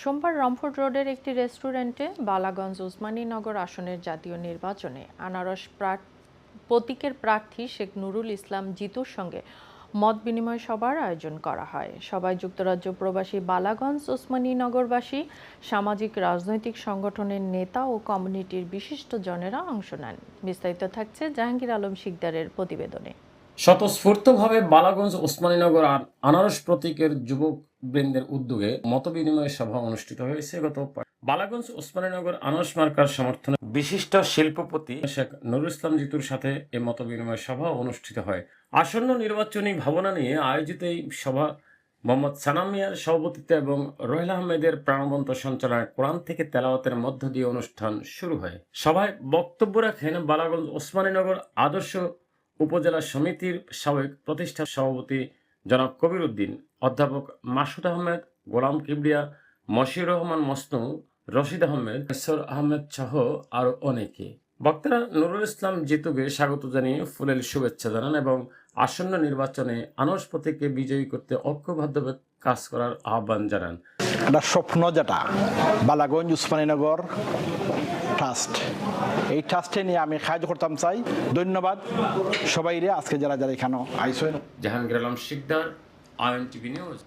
সোমবার রংপুর রোডের একটি রেস্টুরেন্টে বালাগঞ্জ উসমানীনগর আসনের জাতীয় নির্বাচনে আনারস প্রতীকের প্রার্থী শেখ নুরুল ইসলাম জিতুর সঙ্গে মত বিনিময় সভার আয়োজন করা হয়। সবাই যুক্তরাজ্য প্রবাসী বালাগঞ্জ ওসমানীনগরবাসী সামাজিক রাজনৈতিক সংগঠনের নেতা ও কমিউনিটির বিশিষ্টজনেরা অংশ নেন। বিস্তারিত থাকছে জাহাঙ্গীর আলম শিকদারের প্রতিবেদনে। স্বতঃস্ফূর্তভাবে বালাগঞ্জ ওসমানীনগর আর আনারস প্রতীকের যুবক বৃন্দের উদ্যোগে মতবিনিময় সভা অনুষ্ঠিত হয়েছে গত বালাগঞ্জ ওসমানীনগর আনারস মার্কার সমর্থনে বিশিষ্ট শিল্পপতি শেখ নুরুল ইসলাম জিতুর সাথে এ মতবিনিময় সভা অনুষ্ঠিত হয়। আসন্ন নির্বাচনী ভাবনা নিয়ে আয়োজিত এই সভা মোহাম্মদ সানাম মিয়ার সভাপতিত্বে এবং রোহেল আহমেদের প্রাণবন্ত সঞ্চালনায় কোরআন থেকে তেলাওয়াতের মধ্য দিয়ে অনুষ্ঠান শুরু হয়। সভায় বক্তব্য রাখেন বালাগঞ্জ ওসমানীনগর আদর্শ উপজেলা সমিতির সাবেক প্রতিষ্ঠা সভাপতি জনাব কবির উদ্দিন অধ্যাপক মাসুদ আহমেদ, গোলাম কিবরিয়া, মশিউর রহমান মসনু, রশিদ আহমেদ ঈশ্বর আহমেদ সহ আরও অনেকে। বক্তারা নুরুল ইসলাম জিতুকে স্বাগত জানিয়ে ফুলেল শুভেচ্ছা জানান এবং আসন্ন নির্বাচনে আনস প্রতীককে বিজয়ী করতে ঐক্যবদ্ধভাবে কাজ করার আহ্বান জানান। একটা স্বপ্ন যেটা। বালাগঞ্জ উসমানীনগর ট্রাস্ট এই ট্রাস্টে নিয়ে আমি সাহায্য করতাম চাই। ধন্যবাদ। সবাই রে, আজকে যারা যারা এখানে আইসেন জাহাঙ্গীর আলম শিকদার আয়ন টিভি নিউজ